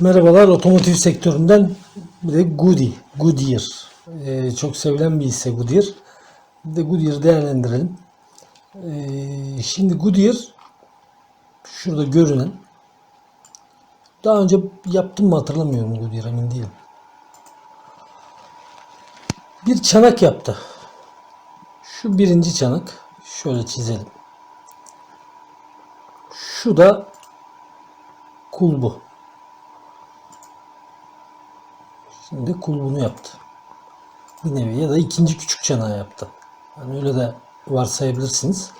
Merhabalar otomotiv sektöründen bir de Goody, Goodyear. Ee, çok sevilen bir hisse Goodyear. Bir de Goodyear değerlendirelim. Ee, şimdi Goodyear şurada görünen daha önce yaptım mı hatırlamıyorum Goodyear emin değilim. Bir çanak yaptı. Şu birinci çanak. Şöyle çizelim. Şu da kulbu. Şimdi kulbunu yaptı. Bir nevi ya da ikinci küçük çanağı yaptı. Yani öyle de varsayabilirsiniz.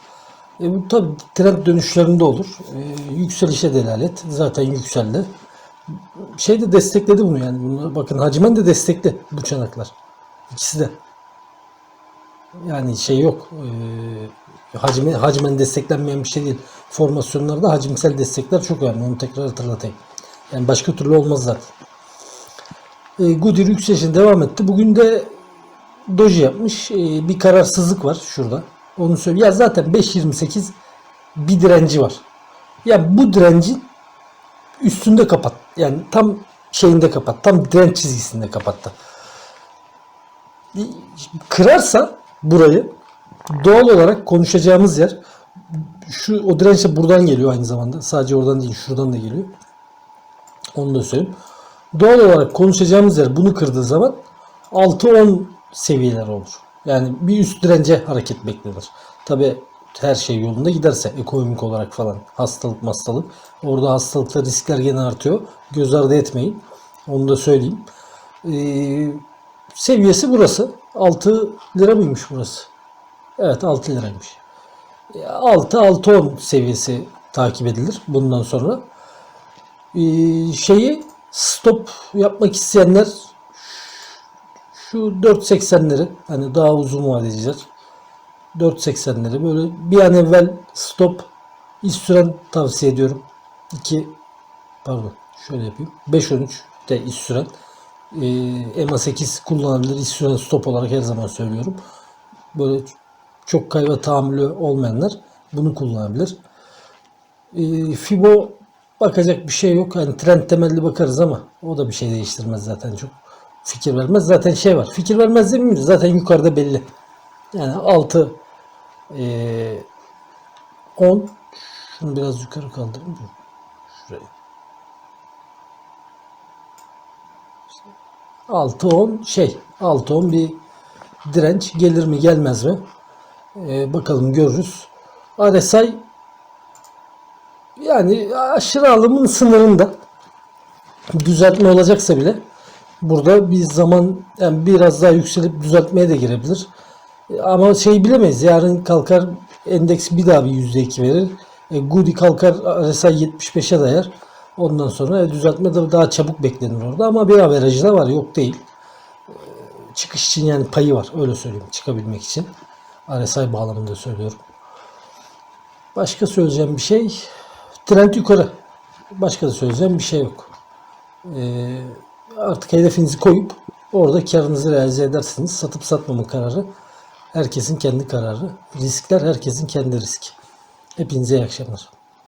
E bu tabi trend dönüşlerinde olur. E, yükselişe delalet. Zaten yükseldi. Şey de destekledi bunu yani. Bunu, bakın Hacmen de destekli bu çanaklar. İkisi de. Yani şey yok. E, hacme, hacmen desteklenmeyen bir şey değil. Formasyonlarda hacimsel destekler çok önemli. Onu tekrar hatırlatayım. Yani başka türlü olmaz zaten. E, Goodyear yükselişine devam etti. Bugün de doji yapmış. E, bir kararsızlık var şurada. Onu söyleyeyim. Ya zaten 5.28 bir direnci var. Ya bu direncin üstünde kapat. Yani tam şeyinde kapat. Tam direnç çizgisinde kapattı. Kırarsa burayı doğal olarak konuşacağımız yer şu o direnç de buradan geliyor aynı zamanda. Sadece oradan değil şuradan da geliyor. Onu da söyleyeyim. Doğal olarak konuşacağımız yer bunu kırdığı zaman 6-10 seviyeler olur. Yani bir üst dirence hareket beklenir. Tabi her şey yolunda giderse ekonomik olarak falan hastalık hastalık. Orada hastalıkta riskler gene artıyor. Göz ardı etmeyin. Onu da söyleyeyim. Ee, seviyesi burası. 6 lira mıymış burası? Evet 6 liraymış. 6-6-10 seviyesi takip edilir bundan sonra. Ee, şeyi stop yapmak isteyenler şu 4.80'leri hani daha uzun vadeciler 4.80'leri böyle bir an evvel stop iş süren tavsiye ediyorum. 2 pardon şöyle yapayım. 5.13 de iş süren ee, EMA8 kullanabilir iş süren stop olarak her zaman söylüyorum. Böyle çok kayva tahammülü olmayanlar bunu kullanabilir. Ee, Fibo bakacak bir şey yok. Hani trend temelli bakarız ama o da bir şey değiştirmez zaten çok. Fikir vermez. Zaten şey var. Fikir vermez değil mi? Zaten yukarıda belli. Yani 6 e, 10 şunu biraz yukarı kaldırayım. Şuraya. 6 10 şey 6 10 bir direnç gelir mi gelmez mi? Ee, bakalım görürüz. RSI yani aşırı alımın sınırında düzeltme olacaksa bile burada bir zaman yani biraz daha yükselip düzeltmeye de girebilir. Ama şey bilemeyiz. Yarın kalkar endeks bir daha bir %2 verir. E, Goody kalkar RSI 75'e dayar. Ondan sonra e, düzeltme de daha çabuk beklenir orada. Ama bir averajı da var. Yok değil. E, çıkış için yani payı var. Öyle söyleyeyim. Çıkabilmek için. RSI bağlamında söylüyorum. Başka söyleyeceğim bir şey. Trend yukarı. Başka da söyleyeceğim bir şey yok. Ee, artık hedefinizi koyup orada karınızı realize edersiniz. Satıp satmama kararı herkesin kendi kararı. Riskler herkesin kendi riski. Hepinize iyi akşamlar.